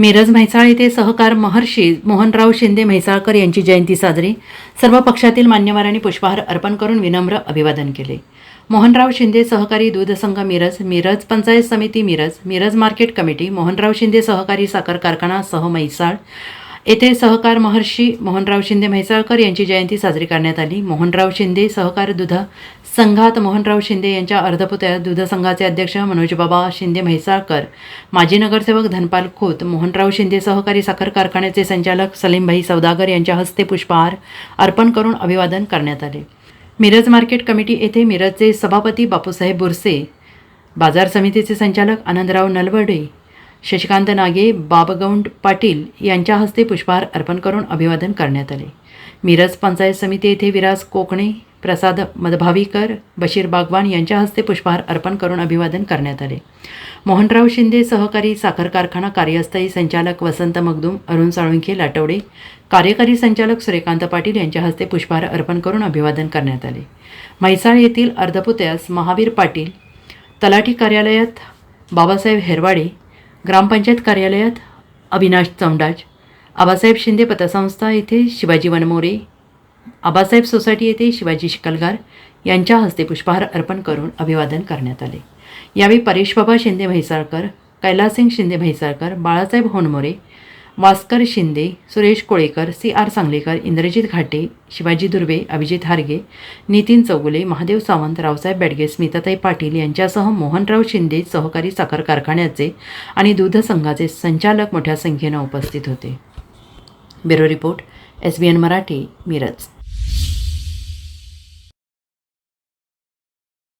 मिरज म्हैसाळ येथे सहकार महर्षी मोहनराव शिंदे म्हैसाळकर यांची जयंती साजरी. सर्व पक्षातील मान्यवरांनी पुष्पहार अर्पण करून विनम्र अभिवादन केले. मोहनराव शिंदे सहकारी दूध संघ मिरज मिरज पंचायत समिती मिरज मिरज मार्केट कमिटी मोहनराव शिंदे सहकारी साखर कारखाना सह म्हैसाळ येथे सहकार महर्षी मोहनराव शिंदे म्हैसाळकर यांची जयंती साजरी करण्यात आली. मोहनराव शिंदे सहकार दुध संघात मोहनराव शिंदे यांच्या अर्धपुत्या दूध संघाचे अध्यक्ष मनोजबाबा शिंदे म्हैसाळकर माजी नगरसेवक धनपाल खोत मोहनराव शिंदे सहकारी साखर कारखान्याचे संचालक सलीमभाई सौदागर यांच्या हस्ते पुष्पहार अर्पण करून अभिवादन करण्यात आले. मिरज मार्केट कमिटी येथे मिरजचे सभापती बापूसाहेब बुरसे बाजार समितीचे संचालक आनंदराव नलवडे शशिकांत नागे बाबगौंड पाटील यांच्या हस्ते पुष्पहार अर्पण करून अभिवादन करण्यात आले. मिरज पंचायत समिती येथे विराज कोकणे प्रसाद मदभावीकर बशीर बागवान यांच्या हस्ते पुष्पहार अर्पण करून अभिवादन करण्यात आले. मोहनराव शिंदे सहकारी साखर कारखाना कार्यस्थायी संचालक वसंत मगदूम अरुण साळुंखे लाटवडे कार्यकारी संचालक सूर्यकांत पाटील यांच्या हस्ते पुष्पहार अर्पण करून अभिवादन करण्यात आले. म्हैसाळ येथील अर्धपुत्यास महावीर पाटील तलाठी कार्यालयात बाबासाहेब हेरवाडे ग्रामपंचायत कार्यालयात अविनाश चौंडाज आबासाहेब शिंदे पतसंस्था येथे शिवाजी वनमोरे आबासाहेब सोसायटी येथे शिवाजी शिकलगार यांच्या हस्ते पुष्पहार अर्पण करून अभिवादन करण्यात आले. यावेळी परेश बाबा शिंदे म्हैसाळकर कैलासिंग शिंदे म्हैसाळकर बाळासाहेब होनमोरे वास्कर शिंदे सुरेश कोळेकर सी आर सांगलेकर इंद्रजित घाटे शिवाजी दुर्वे अभिजित हारगे नितीन चौगुले महादेव सावंत रावसाहेब बेडगे स्मिताताई पाटील यांच्यासह मोहनराव शिंदे सहकारी साखर कारखान्याचे आणि दूध संघाचे संचालक मोठ्या संख्येनं उपस्थित होते. Bureau report S B N Marathi Miraj.